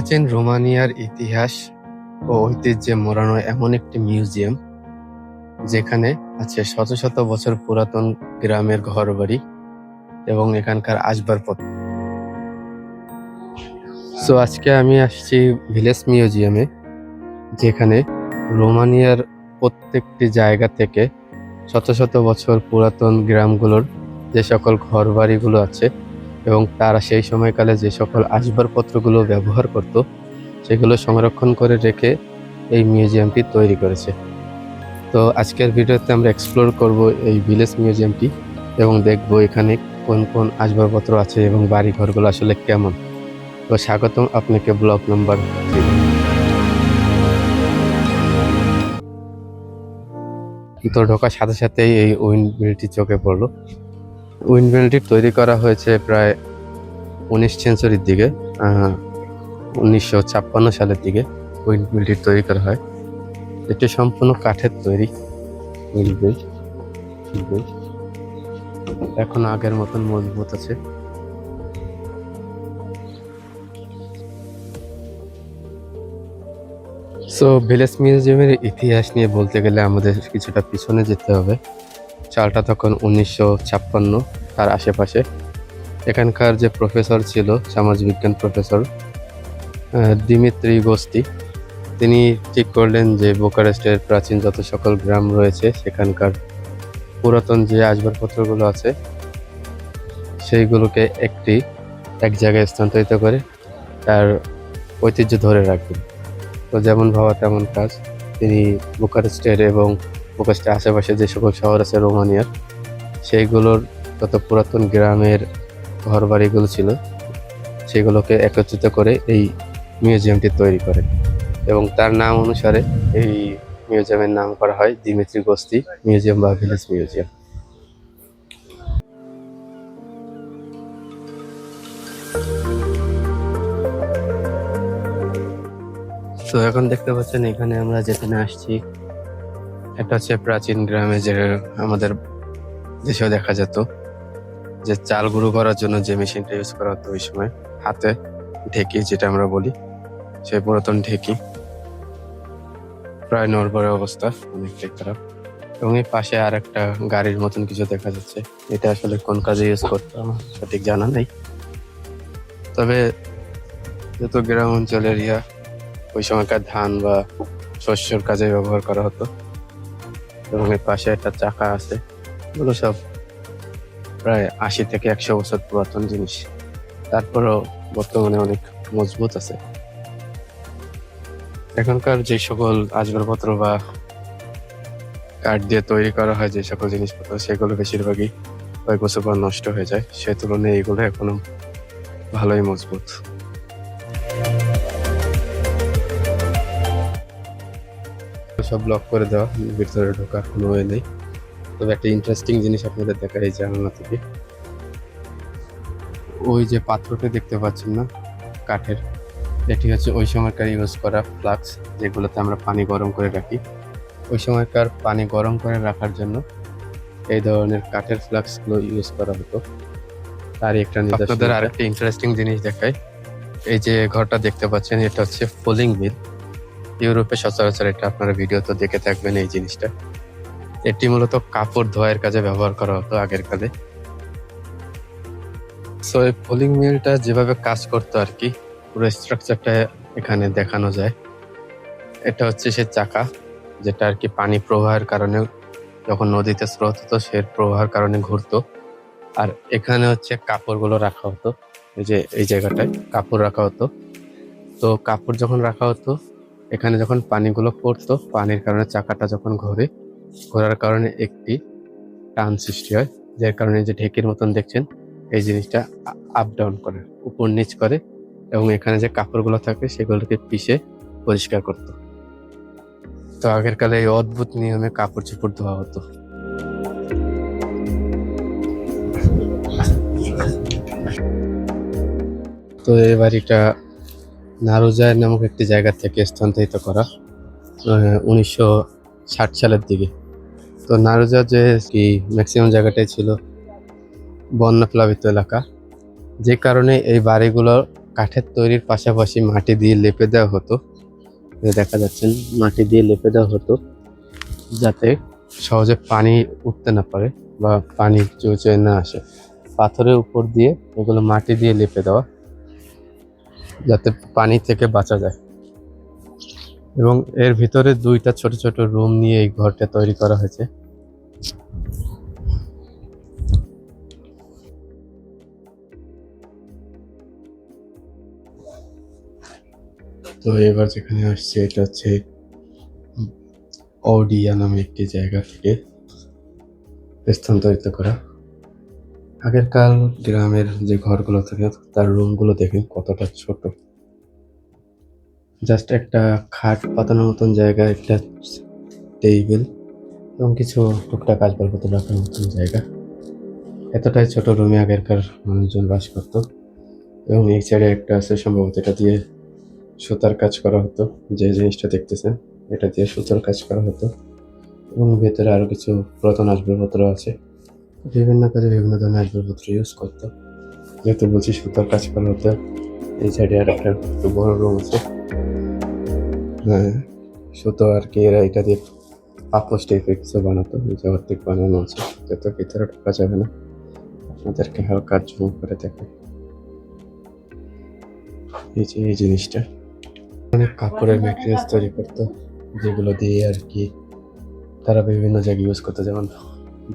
প্রাচীন রোমানিয়ার ইতিহাস ও ঐতিহ্যে মোড়ানো এমন একটি মিউজিয়াম, যেখানে আছে শত শত বছর পুরাতন গ্রামের ঘরবাড়ি এবং এখানকার আসবাবপত্র। সো আজকে আমি আসছি ভিলেজ মিউজিয়ামে, যেখানে রোমানিয়ার প্রত্যেকটি জায়গা থেকে শত শত বছর পুরাতন গ্রামগুলোর যে সকল ঘরবাড়িগুলো আছে এবং তারা সেই সময়কালে যে সকল আসবাবপত্রগুলো ব্যবহার করত, সেগুলো সংরক্ষণ করে রেখে এই মিউজিয়ামটি তৈরি করেছে। তো আজকের ভিডিওতে আমরা এক্সপ্লোর করব এই ভিলেজ মিউজিয়ামটি এবং দেখব এখানে কোন কোন আসবাবপত্র আছে এবং বাড়ি ঘরগুলো আসলে কেমন। তো স্বাগতম আপনাকে ব্লক নাম্বার তো ঢোকার সাথে সাথেই এই উইন্ডমিলটি চোখে পড়ল। উইন্ডমিলটি তৈরি করা হয়েছে প্রায় উনিশ সেঞ্চুরির দিকে উনিশশো ছাপ্পান্ন সালের দিকে উইন্ডমিলটি তৈরি করা হয়। এটি সম্পূর্ণ কাঠের তৈরি উইন্ডমিল এখন আগের মতন মজবুত আছে। সো ভিলেজ মিউজিয়ামের ইতিহাস নিয়ে বলতে গেলে আমাদের কিছুটা পিছনে যেতে হবে। চালটা তখন উনিশশো ছাপ্পান্ন, তার আশেপাশে। এখানকার যে প্রফেসর ছিল, সমাজবিজ্ঞান প্রফেসর দিমিত্রি গোস্তি তিনি ঠিক করলেন যে বোকারেস্টের প্রাচীন যত সকল গ্রাম রয়েছে সেখানকার পুরাতন যে আসবাবপত্রগুলো আছে, সেইগুলোকে একটি, এক জায়গায় স্থানান্তরিত করে তার ঐতিহ্য ধরে রাখবেন। তো যেমন ভাবা তেমন কাজ, তিনি বুকারেস্টের এবং বুকারেস্টের আশেপাশে যে সকল শহর আছে রোমানিয়ার, সেইগুলোর যত পুরাতন গ্রামের ঘর বাড়িগুলো ছিল, সেগুলোকে একত্রিত করে এই মিউজিয়ামটি তৈরি করেন। এবং তার নাম অনুসারে এই মিউজিয়ামের নাম করা হয় দিমিত্রি গোস্তি মিউজিয়াম বা ভিলেজ মিউজিয়াম। তো এখন দেখতে পাচ্ছেন এখানে আমরা যেখানে আসছি এটা হচ্ছে প্রাচীন গ্রামে যে আমাদের দেশেও দেখা যেত যে চাল গুঁড়ো করার জন্য যে মেশিনটা ইউজ করা হতো ওই সময়, হাতে ঢেকি যেটা আমরা বলি সেই পুরাতন ঢেকি। প্রায় নড়বড়ে অবস্থা, অনেকটাই খারাপ। এবং এই পাশে আর একটা গাড়ির মতন কিছু দেখা যাচ্ছে। এটা আসলে কোন কাজে ইউজ করতো আমার সঠিক জানা নেই। তবে যেহেতু গ্রাম অঞ্চলের ইয়া, ওই সময়কার ধান বা শস্যর কাজে ব্যবহার করা হতো এবং এর পাশে একটা চাকা আছে। এগুলো সব প্রায় আশি থেকে একশো বছর পুরাতন জিনিস। তারপরও বর্তমানে অনেক মজবুত আছে। এখনকার যে সকল আসবাবপত্র বা কাঠ দিয়ে তৈরি করা হয়, যে সকল জিনিসপত্র, সেগুলো বেশিরভাগই কয়েক বছর পর নষ্ট হয়ে যায়। সে তুলনায় এগুলো এখনও ভালোই মজবুত। সব ব্লক করে দেওয়া ভিতরে ঢোকার কোনো ওয়ে নেই। তবে একটা ইন্টারেস্টিং জিনিস আপনাদের দেখা এই জানালা থেকে। ওই যে পাত্রটা দেখতে পাচ্ছেন না কাঠের এটি হচ্ছে ওই সময়কার ইউজ করা ফ্লাক্স যেগুলোতে আমরা পানি গরম করে রাখি। ওই সময়কার পানি গরম করে রাখার জন্য এই ধরনের কাঠের ফ্লাক্সগুলো ইউজ করা হতো। তারই একটা আপনাদের আরেকটা ইন্টারেস্টিং জিনিস দেখায় এই যে ঘরটা দেখতে পাচ্ছেন এটা হচ্ছে ফোলিং মিল ইউরোপে সচরাচর এটা আপনারা ভিডিও তো দেখে থাকবেন এই জিনিসটা। এটি মূলত কাপড় ধোয়ার কাজে ব্যবহার করা হতো আগের কালে। সো এই ফোলিং মিলটা যেভাবে কাজ করতো আর কি, পুরো স্ট্রাকচারটা এখানে দেখানো যায়। এটা হচ্ছে সে চাকা, যেটা আর কি পানি প্রবাহের কারণে যখন নদীতে স্রোত হতো, সে প্রবাহের কারণে ঘুরতো। আর এখানে হচ্ছে কাপড়গুলো রাখা হতো। এই যে, এই জায়গাটায় কাপড় রাখা হতো। তো কাপড় যখন রাখা হতো এখানে যখন পানিগুলো পড়তো, পানির কারণে চাকাটা যখন ঘোরে, ঘোরার কারণে একটি টান সৃষ্টি হয়, যার কারণে যে ঢেকির মতন দেখছেন, এই জিনিসটা আপ ডাউন করে, উপর নিচ করে এবং এখানে যে কাপড়গুলো থাকে সেগুলোকে পিষে পরিষ্কার করত। তো আগের কালে এই অদ্ভুত নিয়মে কাপড় চোপড় ধোয়া হতো। তো এই বাড়িটা নারুজায় নামক একটি জায়গা থেকে স্থানান্তরিত করা উনিশশো ষাট সালের দিকে। তো নারুজা যে কি ম্যাক্সিমাম জায়গাটাই ছিল বন্যা প্লাবিত এলাকা, যে কারণে এই বাড়িগুলো কাঠের তৈরির পাশাপাশি মাটি দিয়ে লেপে দেওয়া হতো। দেখা যাচ্ছে মাটি দিয়ে লেপে দেওয়া হতো, যাতে সহজে পানি উঠতে না পারে বা পানি চুয়ে না আসে। পাথরের উপর দিয়ে এগুলো মাটি দিয়ে লেপে দেওয়া। যাতে পানি থেকে বাঁচা যায়। এবং এর ভিতরে দুইটা ছোট ছোট রুম নিয়ে এই ঘরটা তৈরি করা হয়েছে। তো এবার যেখানে আসছে, এটা হচ্ছে অডিয়া নামে একটি জায়গা থেকে স্থানান্তরিত করা। আগেরকাল গ্রামের যে ঘরগুলো থাকে, তার রুমগুলো দেখেন কতটা ছোট। জাস্ট একটা খাট পাতানোর মতন জায়গা, একটা টেবিল এবং কিছু টুকটাক আসবাবপত্র রাখার মতন জায়গা। এতটাই ছোট রুমে আগেরকার মানুষজন বাস করতো এবং এই সাইডে একটা আছে, সম্ভবত এটা দিয়ে সুতার কাজ করা হতো, যে জিনিসটা দেখতেছেন, এটা দিয়ে সুতার কাজ করা হতো। এবং ভেতরে আরও কিছু পুরাতন আসবাবপত্র আছে। বিভিন্ন কাজে বিভিন্ন ধরনের আসবাবপত্র ইউজ করতো। যেহেতু বলছি সুতার কাজ করা হতো, এই সাইডে আর একটা একটু বড় রুম আছে। হ্যাঁ সুতো আর কি এরা এটা দিয়ে পাপোশ টাইপের কিছু বানাতো যে অর্ধেক বানানো আছে। যত ভিতরে ঢোকা যাবে না। আপনাদেরকে হালকা জুম করে দেখে এই যে, এই জিনিসটা। অনেক কাপড়ের ম্যাটেরিয়ালস তৈরি করতো, যেগুলো দিয়ে আর কি তারা বিভিন্ন জায়গায় ইউজ করতো। যেমন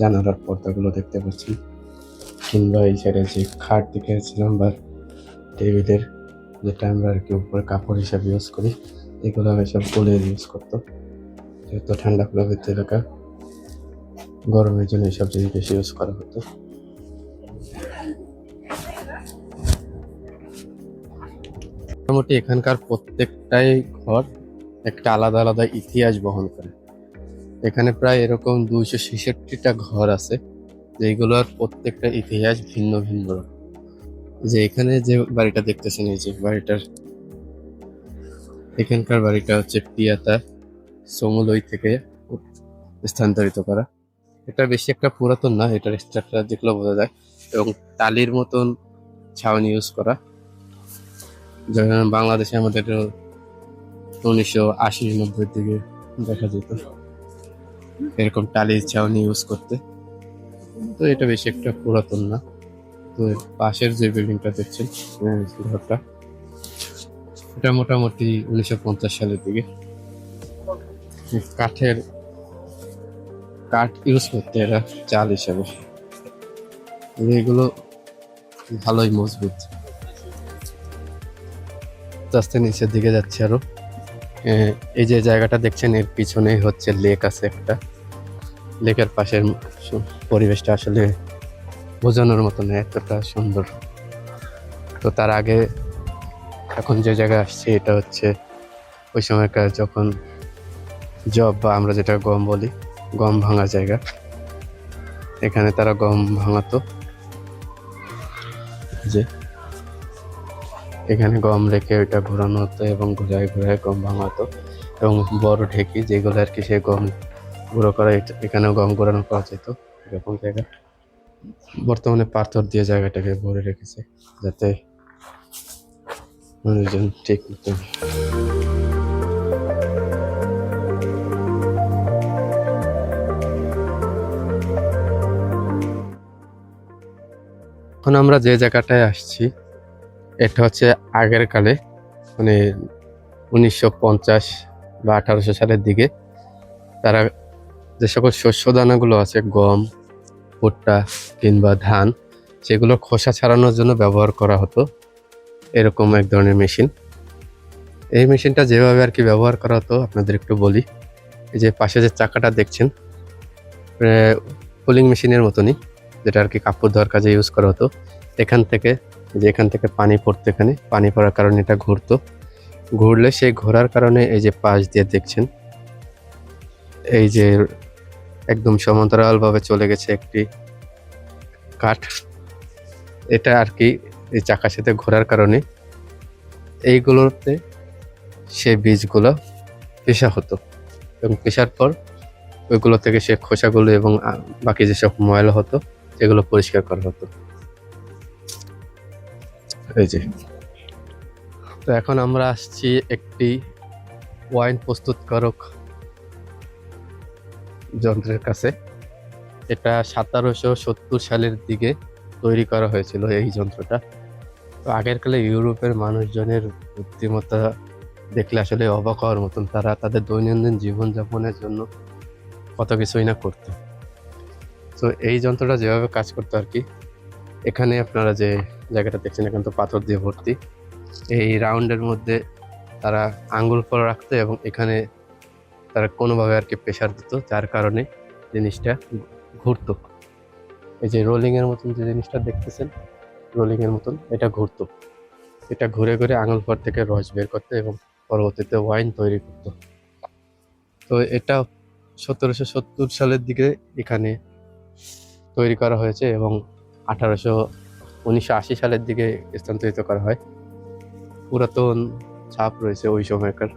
জানালার পর্দাগুলো দেখতে পাচ্ছি। কিংবা এই সাইডে যে খাট দেখেছিলাম বা টেবিলের, যেটা আমরা আর কি উপরে কাপড় হিসাবে ইউজ করি, এগুলো আমি সব বলে ইউজ করতো। যেহেতু ঠান্ডা প্রভাবিত এলাকা, গরমের জন্য এইসব জিনিস বেশি ইউজ করা হতো। মোটামুটি এখানকার প্রত্যেকটাই ঘর একটা আলাদা আলাদা ইতিহাস বহন করে। এখানে প্রায় এরকম দুইশো ছেষট্টিটা ঘর আছে যেগুলোর প্রত্যেকটা ইতিহাস ভিন্ন ভিন্ন যে এখানে যে বাড়িটা দেখতেছেন, এই যে বাড়িটার এখানকার বাড়িটা হচ্ছে পিয়াতা, সমলই থেকে স্থানান্তরিত করা। এটা বেশি একটা পুরাতন না, এটার স্ট্রাকচার দেখলে বোঝা যায়। এবং টালির মতন ছাউনি ইউজ করা। যেমন বাংলাদেশে আমাদের উনিশশো আশি নব্বই দিকে দেখা যেত। এরকম টালির ছাউনি ইউজ করতে। তো এটা বেশি একটা পুরাতন না। তো পাশের যে বিল্ডিংটা দেখছেন আহ, ঘরটা। এটা মোটামুটি উনিশশো পঞ্চাশ সালের দিকে। কাঠের কাঠ ইউজ করতে এরা চাল হিসাবে। এগুলো ভালোই মজবুত। আস্তে নিচের দিকে যাচ্ছে আরও। এই যে জায়গাটা দেখছেন, এর পিছনে হচ্ছে লেক আছে একটা। লেকের পাশের পরিবেশটা আসলে বোঝানোর মতো না, এতটা সুন্দর। তো তার আগে এখন যে জায়গায় আসছে, এটা হচ্ছে ওই সময়কার যখন জব বা আমরা যেটা গম বলি, গম ভাঙা জায়গা। এখানে তারা গম ভাঙাতো। যে এখানে গম রেখে ওইটা ঘোরানো হতো এবং ঘুরায় ঘুরায় গম ভাঙাতো। এবং বড় ঢেকি যেগুলো আর কি সে গম গুঁড়ো করা এখানেও গম গুঁড়ানো পাওয়া যেত। এরকম জায়গা। বর্তমানে পাথর দিয়ে জায়গাটাকে ভরে রেখেছে যাতে মানুষজন ঠিক মতো এখন আমরা যে জায়গাটায় আসছি এটা হচ্ছে আগের কালে মানে উনিশশো পঞ্চাশ বা আঠারোশো সালের দিকে, তারা যে সকল শস্য দানাগুলো আছে, গম, ভুট্টা কিংবা ধান, সেগুলো খোসা ছাড়ানোর জন্য ব্যবহার করা হতো। এরকম এক ধরনের মেশিন। এই মেশিনটা যেভাবে আর কি ব্যবহার করা হতো, আপনাদের একটু বলি। এই যে পাশে যে চাকাটা দেখছেন কুলিং মেশিনের মতনই, যেটা আর কি কাপড় ধোয়ার কাজে ইউজ করা হতো। এখান থেকে যে এখান থেকে পানি পড়তো এখানে, পানি পড়ার কারণে এটা ঘুরতো। ঘুরলে সেই ঘোরার কারণে এই যে পাশ দিয়ে দেখছেন, এই যে একদম সমান্তরালভাবে চলে গেছে একটি কাঠ। এটা আর কি এই চাকার সাথে ঘোরার কারণে এইগুলোতে সে বীজগুলো পেশা হতো এবং পেশার পর ওইগুলো থেকে সে খোসাগুলো এবং বাকি যেসব ময়লা হতো, সেগুলো পরিষ্কার করা হতো। এই যে। তো এখন আমরা আসছি একটি ওয়াইন প্রস্তুতকারক যন্ত্রের কাছে। এটা সতেরোশো সত্তর সালের দিকে তৈরি করা হয়েছিল এই যন্ত্রটা। তো আগের কালে ইউরোপের মানুষজনের বুদ্ধিমত্তা দেখলে আসলে অবাক হওয়ার মতন তারা তাদের দৈনন্দিন জীবনযাপনের জন্য কত কিছুই না করতো। তো এই যন্ত্রটা যেভাবে কাজ করতো আর কি এখানে আপনারা যে জায়গাটা দেখছেন, এখানে তো পাথর দিয়ে ভর্তি। এই রাউন্ডের মধ্যে তারা আঙ্গুল করে রাখতো এবং এখানে তারা কোনোভাবে আর কি প্রেশার দিত, যার কারণে জিনিসটা ঘুরতো। এই যে রোলিং এর মতন যে জিনিসটা দেখতেছেন রোলিং এর মতন, এটা ঘুরতো। এটা ঘুরে ঘুরে আঙুল পর থেকে রস বের করতো এবং পরবর্তীতে ওয়াইন তৈরি করতো। তো এটা সতেরোশো সত্তর সালের দিকে এখানে তৈরি করা হয়েছে এবং আঠারোশো উনিশশো আশি সালের দিকে স্থানান্তরিত করা হয়। পুরাতন ছাপ রয়েছে ওই সময়কার।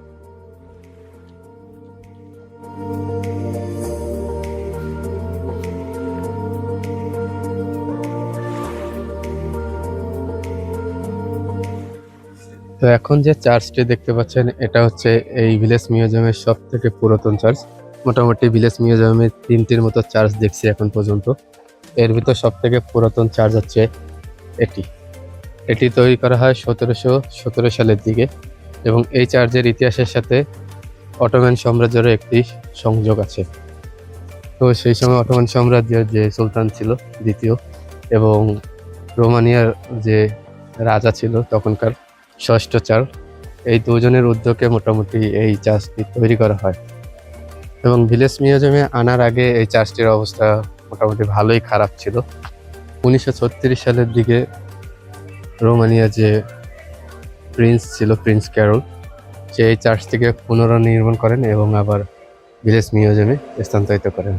তো এখন যে চার্চটি দেখতে পাচ্ছেন, এটা হচ্ছে এই ভিলেজ মিউজিয়ামের সব থেকে পুরাতন চার্চ। মোটামুটি ভিলেজ মিউজিয়ামে তিনটির মতো চার্চ দেখছি এখন পর্যন্ত। এর ভিতর সব থেকে পুরাতন চার্জ হচ্ছে এটি। এটি তৈরি করা হয় সতেরোশো সতেরো সালের দিকে এবং এই চার্জের ইতিহাসের সাথে অটোম্যান সাম্রাজ্যেরও একটি সংযোগ আছে। তো সেই সময় অটোম্যান সাম্রাজ্যের যে সুলতান ছিল, দ্বিতীয়, এবং রোমানিয়ার যে রাজা ছিল, তখনকার ষষ্ঠ চার, এই দুজনের উদ্যোগে মোটামুটি এই চার্জটি তৈরি করা হয়। এবং ভিলেজ মিউজিয়ামে আনার আগে এই চার্চটির অবস্থা মোটামুটি ভালোই খারাপ ছিল। উনিশশো ছত্রিশ সালের দিকে রোমানিয়া যে প্রিন্স ছিল, প্রিন্স ক্যারল, সে এই চার্চটিকে পুনর্নির্মাণ করেন এবং আবার ভিলেজ মিউজিয়ামে স্থানান্তরিত করেন।